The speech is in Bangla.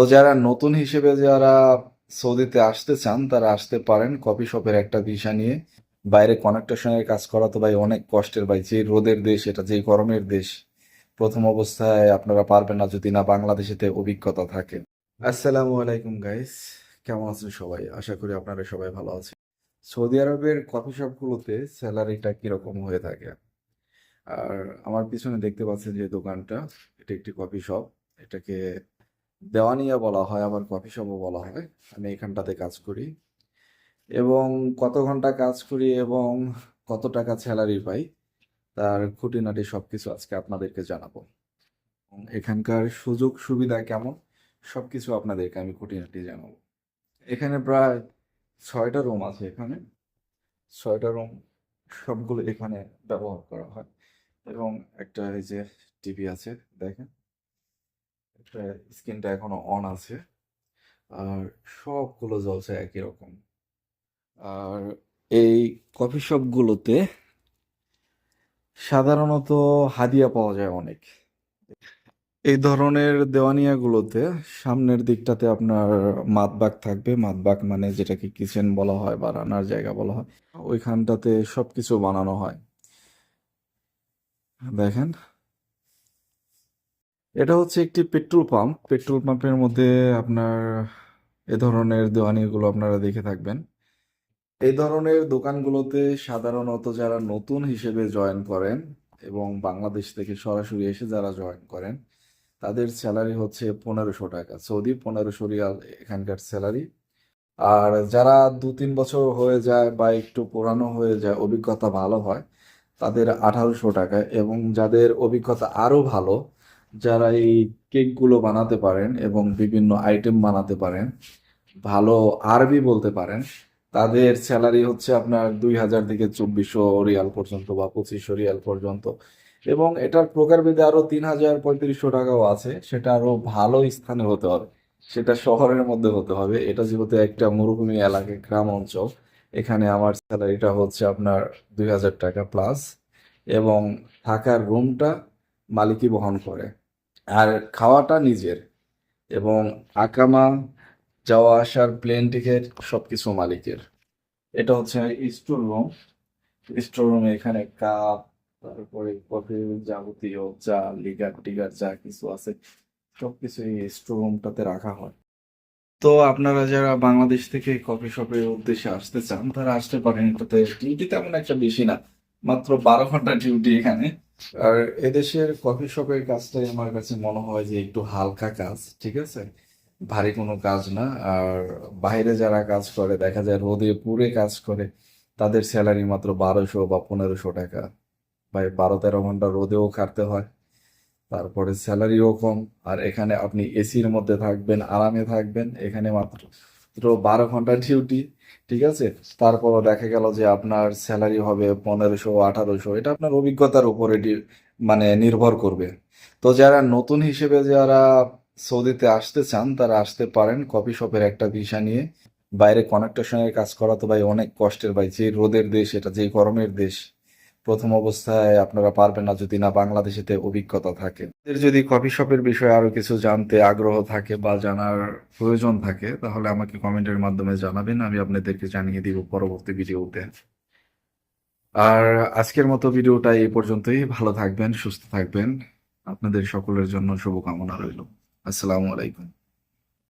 তো যারা নতুন হিসেবে যারা সৌদিতে আসতে চান, তারা আসতে পারেন কফি শপের একটা ভিসা নিয়ে। বাইরে কনেকটেশনের কাজ করা তো ভাই অনেক কষ্টের ভাই, যে রোদের দেশ এটা যে গরমের দেশ। প্রথম অবস্থায় আপনারা পারবেন না যদি না বাংলাদেশেতে অভিজ্ঞতা থাকে। আসসালামু আলাইকুম গাইস কেমন আছেন সবাই? আশা করি আপনারা সবাই ভালো আছেন। সৌদি আরবের কফি শপগুলোতে স্যালারিটা কীরকম হয়ে থাকে? আর আমার পিছনে দেখতে পাচ্ছেন যে দোকানটা, এটা একটি কফি শপ। এটাকে দেওয়ানিয়া বলা হয় আবার কফি শপও বলা হয়, আমি এখানটাতে কাজ করি। এবং কত ঘণ্টা কাজ করি এবং কত টাকা স্যালারি পাই, তার খুঁটিনাটি সব কিছু আজকে আপনাদেরকে জানাব। এখানকার সুযোগ সুবিধা কেমন সব কিছু আপনাদেরকে আমি খুঁটিনাটি জানাব। এখানে প্রায় ছয়টা রুম আছে এখানে। ছয়টা রুম সবগুলো এখানে ব্যবহার করা হয়। এবং একটা এই যে টিভি আছে, দেখেন। স্ক্রিনটা এখনও অন আছে। আর সবগুলো জ্বলছে একই রকম। আর এই কফি শপগুলোতে সাধারণত হাদিয়া পাওয়া যায় অনেক। এই ধরনের দেওয়ানিয়াগুলোতে সামনের দিকটাতে আপনার মাতবাগ থাকবে। মাতবাগ মানে যেটাকে কিচেন বলা হয় বা রান্নার জায়গা বলা হয়, ওইখানটাতে সবকিছু বানানো হয়। দেখেন এটা হচ্ছে একটি পেট্রোল পাম্প। পেট্রোল পাম্পের মধ্যে আপনার এ ধরনের দেওয়ানিগুলো আপনারা দেখে থাকবেন। এই ধরনের দোকানগুলোতে সাধারণত যারা নতুন হিসেবে জয়েন করেন এবং বাংলাদেশ থেকে সরাসরি এসে যারা জয়েন করেন, তাদের স্যালারি হচ্ছে পনেরোশো টাকা। সৌদি পনেরোশো রিয়াল এখানকার স্যালারি। আর যারা দু তিন বছর হয়ে যায় বা একটু পুরানো হয়ে যায়, অভিজ্ঞতা ভালো হয়, তাদের আঠারোশো টাকা। এবং যাদের অভিজ্ঞতা আরও ভালো যারা এই কেকগুলো বানাতে পারেন এবং বিভিন্ন আইটেম বানাতে পারেন, ভালো আরবি বলতে পারেন, তাদের স্যালারি হচ্ছে আপনার দুই হাজার থেকে চব্বিশশো রিয়াল পর্যন্ত বা পঁচিশশো রিয়াল পর্যন্ত। এবং এটার প্রকারভেদে আরও তিন হাজার পঁয়ত্রিশশো টাকাও আছে, সেটা আরও ভালো স্থানে হতে হবে। সেটা শহরের মধ্যে হতে হবে। এটা যেহেতু একটা মরুভূমি এলাকা, গ্রাম অঞ্চল, এখানে আমার স্যালারিটা হচ্ছে আপনার দুই হাজার টাকা প্লাস এবং থাকার রুমটা মালিকই বহন করে। আর খাওয়াটা নিজের এবং আকামা যাওয়া আসার প্লেন টিকিট সবকিছু মালিকের। এটা হচ্ছে স্টোর রুম স্টোর রুমে এখানে কাপ তারপরে কফি যাবতীয় যা লিগার টিগার যা কিছু আছে সবকিছু এই স্টোর রুমটাতে রাখা হয়। তো আপনারা যারা বাংলাদেশ থেকে কফি শপের উদ্দেশ্যে আসতে চান, তারা আসতে পারেন এটাতে। ডিউটি তেমন একটা বেশি না, মাত্র বারো ঘণ্টা ডিউটি এখানে। আর এদেশের কফি শপের কাজটাই আমার কাছে মনে হয় যে একটু হালকা কাজ, ঠিক আছে? ভারী কোনো কাজ না। আর বাইরে যারা কাজ করে, দেখা যায় রোদে পুড়ে কাজ করে, তাদের স্যালারি মাত্র বারোশো বা পনেরোশো টাকা। ভাই, বারো তেরো ঘণ্টা রোদেও খাটতে হয়, তারপরে স্যালারিও কম। আর এখানে আপনি এসির মধ্যে থাকবেন, আরামে থাকবেন, এখানে মাত্র বারো ঘণ্টা ডিউটি ঠিক আছে? তারপরও দেখা গেল যে আপনার স্যালারি হবে পনেরোশো, আঠারোশো, এটা আপনার অভিজ্ঞতার উপরে মানে নির্ভর করবে। তো যারা নতুন হিসেবে যারা সৌদিতে আসতে চান, তারা আসতে পারেন কফি শপের একটা ভিসা নিয়ে। বাইরে কনেকটেশনের কাজ করা তো ভাই অনেক কষ্টের ভাই, যে রোদের দেশ, এটা যে গরমের দেশ। প্রথম অবস্থায় আপনারা পারবেন না যদি না বাংলাদেশেতে অভিজ্ঞতা থাকে। যদি কফি শপের বিষয়ে আরও কিছু জানতে আগ্রহ থাকে বা জানার প্রয়োজন থাকে, তাহলে আমাকে কমেন্টের মাধ্যমে জানাবেন, আমি আপনাদেরকে জানিয়ে দিব পরবর্তী ভিডিওতে। আর আজকের মতো ভিডিওটা এই পর্যন্তই। ভালো থাকবেন, সুস্থ থাকবেন। আপনাদের সকলের জন্য শুভকামনা রইল। আসসালামু আলাইকুম।